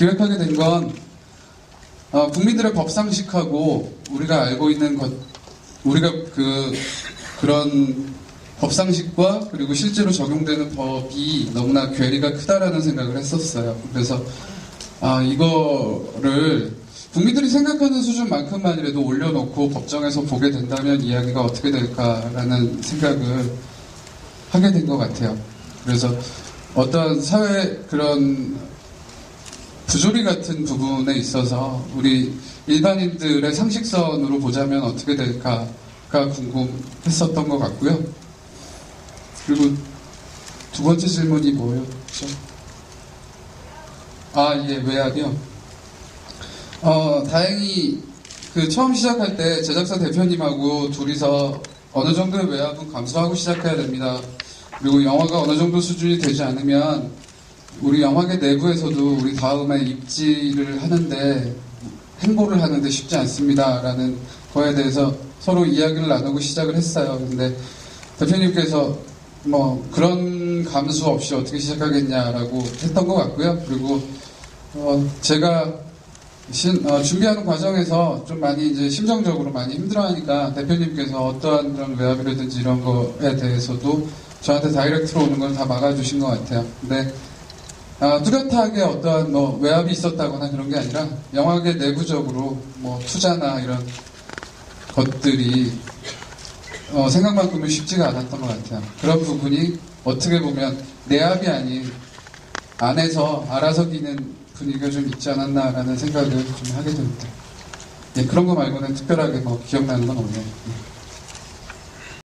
기획하게 된건 어, 국민들의 법상식하고 우리가 알고 있는 것, 우리가 그 그런 법상식과 그리고 실제로 적용되는 법이 너무나 괴리가 크다라는 생각을 했었어요. 그래서 아 이거를 국민들이 생각하는 수준만큼만이라도 올려놓고 법정에서 보게 된다면 이야기가 어떻게 될까라는 생각을 하게 된 것 같아요. 그래서 어떤 사회 그런 부조리 같은 부분에 있어서 우리 일반인들의 상식선으로 보자면 어떻게 될까가 궁금했었던 것 같고요. 그리고 두 번째 질문이 뭐였죠? 아, 예, 외압이요. 어, 다행히 그 처음 시작할 때 제작사 대표님하고 둘이서 어느 정도의 외압은 감수하고 시작해야 됩니다. 그리고 영화가 어느 정도 수준이 되지 않으면 우리 영화계 내부에서도 우리 다음에 입지를 하는데 행보를 하는데 쉽지 않습니다라는 거에 대해서 서로 이야기를 나누고 시작을 했어요. 근데 대표님께서 뭐 그런 감수 없이 어떻게 시작하겠냐라고 했던 것 같고요. 그리고 어, 제가 신- 어, 준비하는 과정에서 좀 많이 이제 심정적으로 많이 힘들어하니까 대표님께서 어떠한 그런 외압이라든지 이런 거에 대해서도 저한테 다이렉트로 오는 걸다 막아주신 것 같아요. 근데 아, 뚜렷하게 어떠한 뭐 외압이 있었다거나 그런 게 아니라 영화계 내부적으로 뭐 투자나 이런 것들이 어, 생각만큼은 쉽지가 않았던 것 같아요. 그런 부분이 어떻게 보면 내압이 아닌 안에서 알아서기는 분위기가 좀 있지 않았나라는 생각을 좀 하게 됩니다. 예, 그런 거 말고는 특별하게 뭐 기억나는 건 없네요. 예.